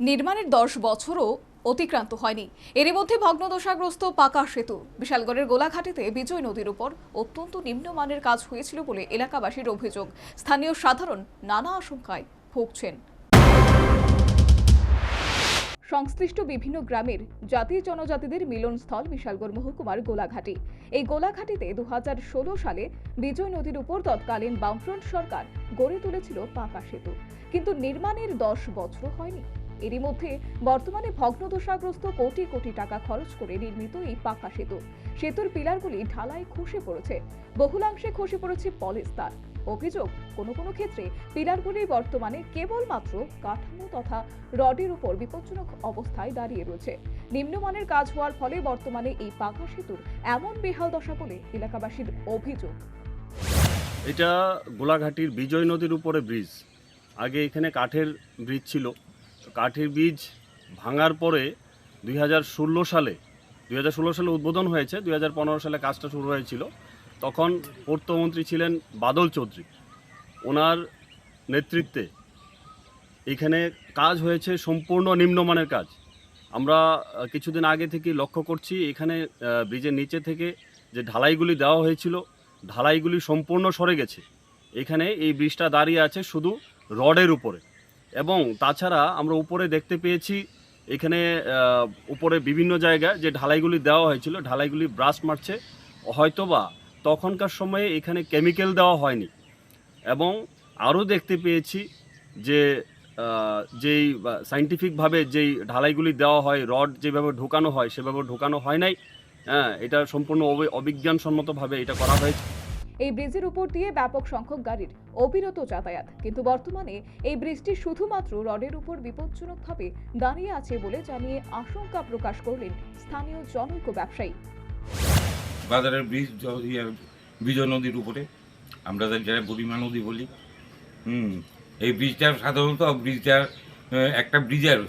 নির্মাণের দশ বছরও অতিক্রান্ত হয়নি। এরই মধ্যে ভগ্নদশাগ্রস্ত পাকা সেতু, বিশালগড়ের গোলাঘাটিতে বিজয় নদীর উপর অত্যন্ত নিম্নমানের কাজ হয়েছিল বলে এলাকাবাসীর অভিযোগ। স্থানীয় সাধারণ নানা আশঙ্কায় ভুগছেন। সংশ্লিষ্ট বিভিন্ন গ্রামের জাতি জনজাতিদের মিলনস্থল বিশালগড় মহকুমার গোলাঘাটি। এই গোলাঘাটিতে দু হাজার ষোলো সালে বিজয় নদীর উপর তৎকালীন বামফ্রন্ট সরকার গড়ে তুলেছিল পাকা সেতু। কিন্তু নির্মাণের দশ বছর হয়নি। এরই মধ্যে বর্তমানে ভগ্নদশাগ্রস্ত কোটি কোটি টাকা খরচ করে নির্মিত এই পাকা সেতু। সেতুর পিলারগুলি ঢালাই খসে পড়েছে। বহুলাংশে খসে পড়েছে পলিস্তার অভিযোগ, কোনো কোনো ক্ষেত্রে পিলারগুলি বর্তমানে কেবলমাত্র কাঠামো তথা রডের উপর বিপজ্জনক অবস্থায় দাঁড়িয়ে রয়েছে। নিম্নমানের কাজ হওয়ার ফলে বর্তমানে এই পাকা সেতুর এমন বেহাল দশা বলে এলাকাবাসীর অভিযোগ। এটা গোলাঘাটির বিজয় নদীর উপরে ব্রিজ আগে এখানে কাঠের ব্রিজ ছিল। কাঠের বীজ ভাঙার পরে দুই হাজার ষোলো সালে, দুই হাজার ষোলো সালে উদ্বোধন হয়েছে, দুই হাজার পনেরো সালে কাজটা শুরু হয়েছিল, তখন পূর্তমন্ত্রী ছিলেন বাদল চৌধুরী। ওনার নেতৃত্বে এখানে কাজ হয়েছে সম্পূর্ণ নিম্নমানের কাজ। আমরা কিছুদিন আগে থেকে লক্ষ্য করছি, এখানে ব্রিজের নিচে থেকে যে ঢালাইগুলি দেওয়া হয়েছিল, ঢালাইগুলি সম্পূর্ণ সরে গেছে। এখানে এই ব্রিজটা দাঁড়িয়ে আছে শুধু রডের উপরে। এবং তাছাড়া আমরা উপরে দেখতে পেয়েছি, এখানে উপরে বিভিন্ন জায়গায় যে ঢালাইগুলি দেওয়া হয়েছিল, ঢালাইগুলি ব্রাশ মারছে। হয়তোবা তখনকার সময়ে এখানে কেমিক্যাল দেওয়া হয়নি। এবং আরও দেখতে পেয়েছি যে যেই সাইন্টিফিকভাবে যেই ঢালাইগুলি দেওয়া হয়, রড যেভাবে ঢোকানো হয়, সেভাবে ঢোকানো হয় নাই। হ্যাঁ এটা সম্পূর্ণ অবি- অবিজ্ঞানসম্মতভাবে এটা করা হয়েছে। এই ব্রিজের উপর দিয়ে ব্যাপক সংখ্যক গাড়ির অবিরত যাতায়াত। কিন্তু বর্তমানে এই ব্রিজটি শুধুমাত্র রডের উপর বিপজ্জনকভাবে দাঁড়িয়ে আছে বলে জানিয়ে আশঙ্কা প্রকাশ করলেন স্থানীয় জনৈক ব্যবসায়ী। বাজারের ব্রিজ বিজয় নদীর উপরে, আমরা যার বুড়িমা নদী বলি। হুম, এই ব্রিজটার সাধারণত ব্রিজটার একটা ব্রিজের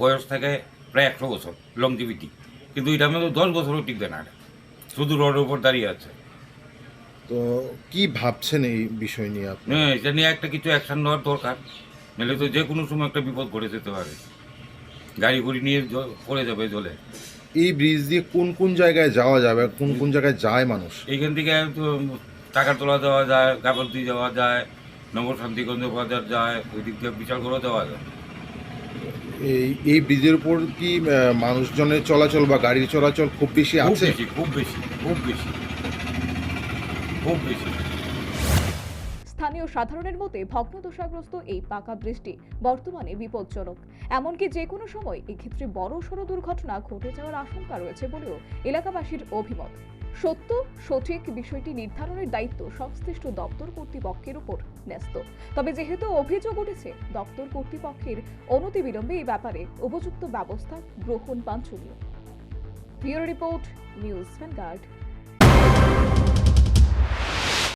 বয়স থাকে প্রায় একশো বছর লংজিভিটি কিন্তু এটা মধ্যে দশ বছরও টিকবে না। শুধু রোডের উপর দাঁড়িয়ে আছে। তো কি ভাবছেন এই বিষয় নিয়ে আপনি হ্যাঁ এটা নিয়ে একটা কিছু অ্যাকশন নেওয়ার দরকার। নাহলে তো যে কোনো সময় একটা বিপদ ঘটে যেতে পারে। গাড়ি ঘুড়ি নিয়ে পড়ে যাবে জলে। এই ব্রিজ দিয়ে কোন কোন জায়গায় যাওয়া যাবে কোন কোন জায়গায় যায় মানুষ? এইখান থেকে তো টাকারতলা যাওয়া যায় গাবলদি যাওয়া যায় নবশান্তিগঞ্জ বাজার যায় ওই দিক দিয়ে বিচার করে যাওয়া যায়। এই এই ব্রিজের উপর কি আহ, মানুষজনের চলাচল বা গাড়ির চলাচল খুব বেশি খুব আছে? বেশি খুব বেশি খুব বেশি। খুব বেশি স্থানীয় সাধারণের মতে ভগ্নদশাগ্রস্ত এই পাকা বৃষ্টি বর্তমানে বিপজ্জনক। এমনকি যে কোনো সময় এক্ষেত্রে বড় সড় দুর্ঘটনা ঘটে যাওয়ার আশঙ্কা রয়েছে বলেও এলাকাবাসীর অভিমত। সত্য, সঠিক বিষয়টি নির্ধারণের দায়িত্ব সংশ্লিষ্ট দপ্তর কর্তৃপক্ষের উপর ন্যস্ত। তবে যেহেতু অভিযোগ উঠেছে, দপ্তর কর্তৃপক্ষের অনতিবিলম্বে এই ব্যাপারে উপযুক্ত ব্যবস্থা গ্রহণ বাঞ্ছনীয়। Report, news Vanguard.